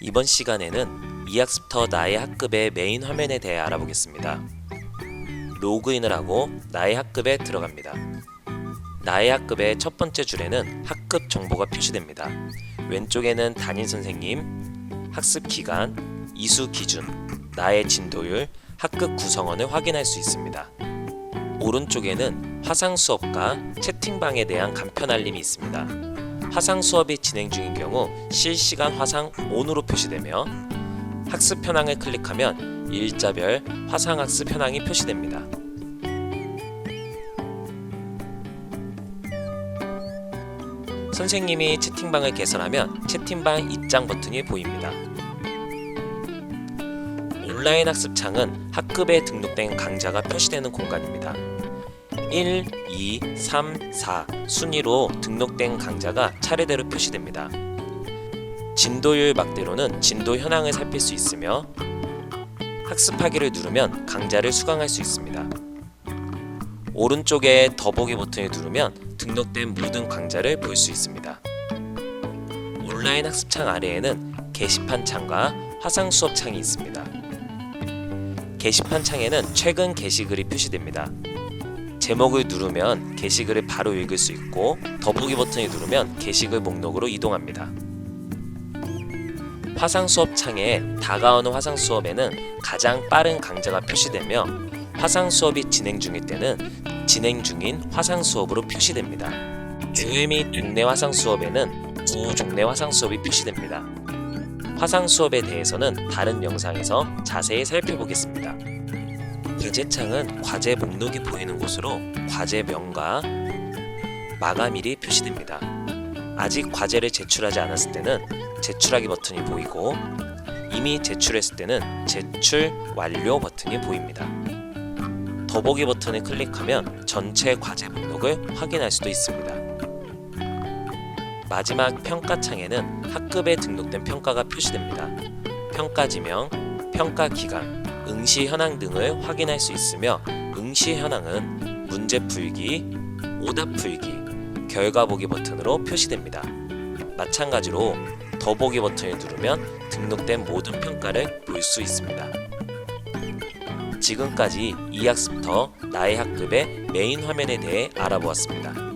이번 시간에는 2학습터 나의 학급의 메인 화면에 대해 알아보겠습니다. 로그인을 하고 나의 학급에 들어갑니다. 나의 학급의 첫 번째 줄에는 학급 정보가 표시됩니다. 왼쪽에는 담임 선생님, 학습 기간, 이수 기준, 나의 진도율, 학급 구성원을 확인할 수 있습니다. 오른쪽에는 화상 수업과 채팅방에 대한 간편 알림이 있습니다. 화상 수업이 진행 중인 경우 실시간 화상 ON으로 표시되며 학습 현황을 클릭하면 일자별 화상 학습 현황이 표시됩니다. 선생님이 채팅방을 개설하면 채팅방 입장 버튼이 보입니다. 온라인 학습 창은 학급에 등록된 강좌가 표시되는 공간입니다. 1, 2, 3, 4 순위로 등록된 강좌가 차례대로 표시됩니다. 진도율 막대로는 진도 현황을 살필 수 있으며 학습하기를 누르면 강좌를 수강할 수 있습니다. 오른쪽에 더보기 버튼을 누르면 등록된 모든 강좌를 볼 수 있습니다. 온라인 학습창 아래에는 게시판 창과 화상 수업 창이 있습니다. 게시판 창에는 최근 게시글이 표시됩니다. 제목을 누르면 게시글을 바로 읽을 수 있고 더보기 버튼을 누르면 게시글 목록으로 이동합니다. 화상 수업 창에 다가오는 화상 수업에는 가장 빠른 강좌가 표시되며 화상 수업이 진행 중일 때는 진행 중인 화상 수업으로 표시됩니다. 주회 및 동네 화상 수업에는 구 종내 화상 수업이 표시됩니다. 화상 수업에 대해서는 다른 영상에서 자세히 살펴보겠습니다. 과제창은 과제 목록이 보이는 곳으로 과제명과 마감일이 표시됩니다. 아직 과제를 제출하지 않았을 때는 제출하기 버튼이 보이고 이미 제출했을 때는 제출 완료 버튼이 보입니다. 더보기 버튼을 클릭하면 전체 과제 목록을 확인할 수도 있습니다. 마지막 평가 창에는 학급에 등록된 평가가 표시됩니다. 평가 지명, 평가 기간, 응시 현황 등을 확인할 수 있으며 응시 현황은 문제 풀기, 오답 풀기, 결과 보기 버튼으로 표시됩니다. 마찬가지로 더보기 버튼을 누르면 등록된 모든 평가를 볼 수 있습니다. 지금까지 2학습터 나의 학급의 메인 화면에 대해 알아보았습니다.